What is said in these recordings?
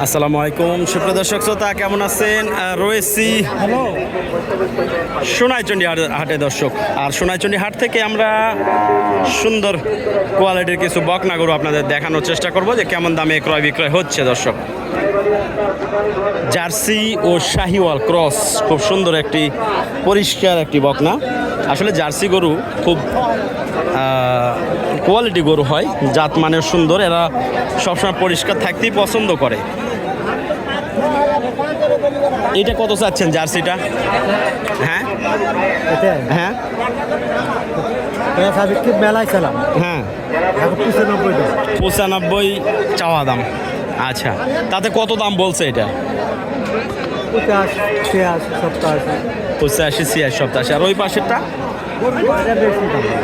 আসসালামু আলাইকুম। সুপ্রিয় দর্শক শ্রোতা কেমন আছেন? রয়েছি হ্যালো সোনাইচন্ডী হাট- হাটে দর্শক। আর সোনাইচন্ডী হাট থেকে আমরা সুন্দর কোয়ালিটির কিছু বকনা গরু আপনাদের দেখানোর চেষ্টা করব যে কেমন দামে ক্রয় বিক্রয় হচ্ছে দর্শক। জার্সি ও শাহিওয়াল ক্রস খুব সুন্দর একটি পরিষ্কার একটি বকনা। আসলে জার্সি গরু খুব কোয়ালিটি গরু হয় জাত মানের সুন্দর এরা সবসময় পরিষ্কার থাকতেই পছন্দ করে। এটা কত চাচ্ছেন জার্সিটা? হ্যাঁ? হ্যাঁ? মেলায় ছিলাম হ্যাঁ। পঁচানব্বই চাওয়া দাম। আচ্ছা তাতে কত দাম বলছে এটা? ছিয়াশি সপ্তাশি পঁচাশি ছিয়াশি সপ্তাশি আর ওই পাশেরটা?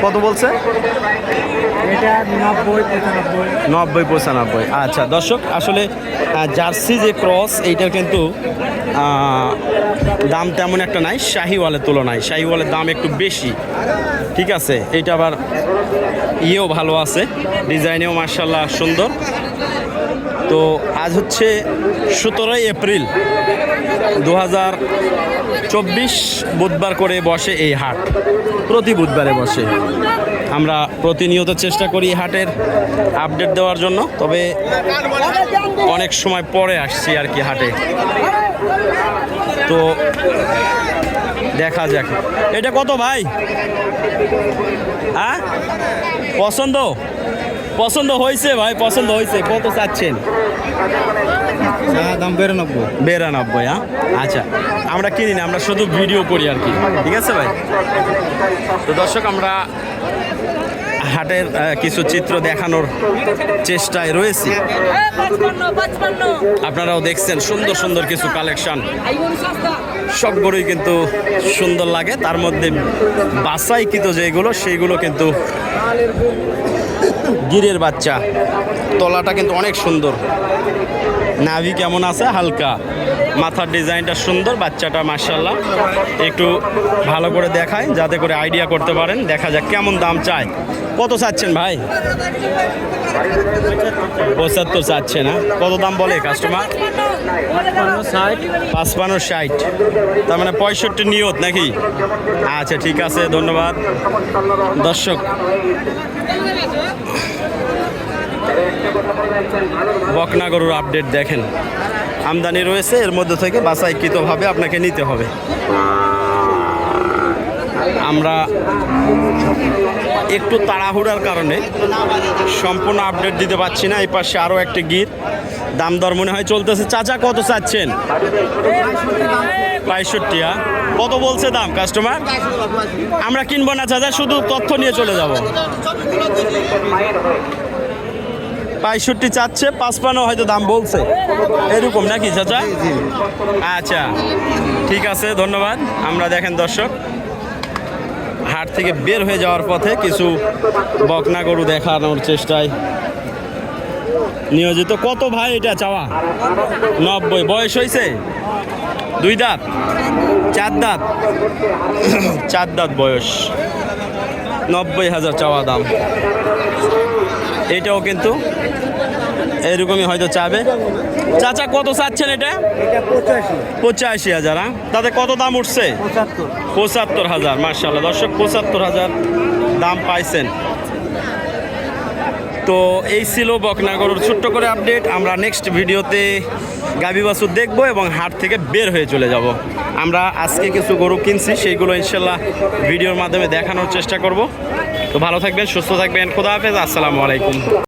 কত বলছে? নব্বই পঁচানব্বই। আচ্ছা দর্শক আসলে জার্সি যে ক্রস এইটার কিন্তু দাম তেমন একটা নাই শাহিওয়ালের তুলনায়। শাহিওয়ালের দাম একটু বেশি। ঠিক আছে? এটা আবার ইয়েও ভালো আছে। ডিজাইনেও মার্শাল্লাহ সুন্দর। তো আজ হচ্ছে সতেরোই এপ্রিল দু হাজার চব্বিশ বুধবার করে বসে এই হাট। প্রতি বুধবারে বসে। আমরা প্রতিনিয়ত চেষ্টা করি হাটের আপডেট দেওয়ার জন্য, তবে অনেক সময় পরে আসছি আর কি হাটে। তো দেখা যাক। এটা কত ভাই? হ্যাঁ? পছন্দ? পছন্দ হয়েছে ভাই পছন্দ হয়েছে। কত চাচ্ছেন? দাম বিরানব্বই। বিরানব্বই হ্যাঁ? আচ্ছা আমরা কিনি না আমরা শুধু ভিডিও করি আর কি। ঠিক আছে ভাই? তো দর্শক আমরা হাটের কিছু চিত্র দেখানোর চেষ্টায় রয়েছি। আপনারাও দেখছেন সুন্দর সুন্দর কিছু কালেকশন। সব গরুই কিন্তু সুন্দর লাগে। তার মধ্যে বাসাইকৃত যেগুলো সেইগুলো কিন্তু গিরের বাচ্চা। তলাটা কিন্তু অনেক সুন্দর। নাভি কেমন আছে? হালকা। মাথার ডিজাইনটা সুন্দর, বাচ্চাটা মার্শাল্লাহ একটু ভালো করে দেখায়, যাতে করে আইডিয়া করতে পারেন। দেখা যাক কেমন দাম চায়। কত চাচ্ছেন ভাই? পঁচাত্তর চাচ্ছে না কত দাম বলে কাস্টমার পাঁচপান্ন ষাট। তার মানে পঁয়ষট্টি নিয়ত নাকি? আচ্ছা ঠিক আছে, ধন্যবাদ। দর্শক বকনা গরুর আপডেট দেখেন। আমদানি রয়েছে, এর মধ্যে থেকে বাছাইকৃতভাবে আপনাকে নিতে হবে। আমরা একটু তাড়াহুড়ার কারণে সম্পূর্ণ আপডেট দিতে পারছি না, এই পাশে আরও একটি গির। দাম দর মনে হয় চলতেছে। চাচা, কত চাচ্ছেন? পঁয়ষট্টি হ্যাঁ? কত বলছে দাম কাস্টমার আমরা কিনবো না, চাচা, শুধু তথ্য নিয়ে চলে যাব। পঁয়ষট্টি চাচ্ছে পাঁচ পাঁচপান্ন হয়তো দাম বলছে। এরকম নাকি চাচা? আচ্ছা ঠিক আছে ধন্যবাদ। আমরা দেখেন দর্শক হাট থেকে বের হয়ে যাওয়ার পথে কিছু বকনা গরু দেখানোর চেষ্টায় নিয়োজিত। কত ভাই এটা চাওয়া? নব্বই। বয়স হয়েছে দুই দাঁত? চার দাঁত? চার দাঁত বয়স। নব্বই হাজার চাওয়া দাম। এটাও কিন্তু এরকমই হয়তো চাবে। চাচা কত চাচ্ছেন এটা? পঁচাশি। হাজার হ্যাঁ? তাতে কত দাম উঠছে? পঁচাত্তর। পঁচাত্তর হাজার মার্শাল্লাহ দর্শক পঁচাত্তর হাজার দাম পাইছেন। তো এই ছিল বকনাগরুর ছোট্ট করে আপডেট। আমরা নেক্সট ভিডিওতে গাবি বাছুর দেখব এবং হাট থেকে বের হয়ে চলে যাব। আমরা আজকে কিছু গরু কিনছি সেইগুলো ইনশাল্লাহ ভিডিওর মাধ্যমে দেখানোর চেষ্টা করব। তো ভালো থাকবেন সুস্থ থাকবেন খোদা হাফেজ আসসালামু আলাইকুম।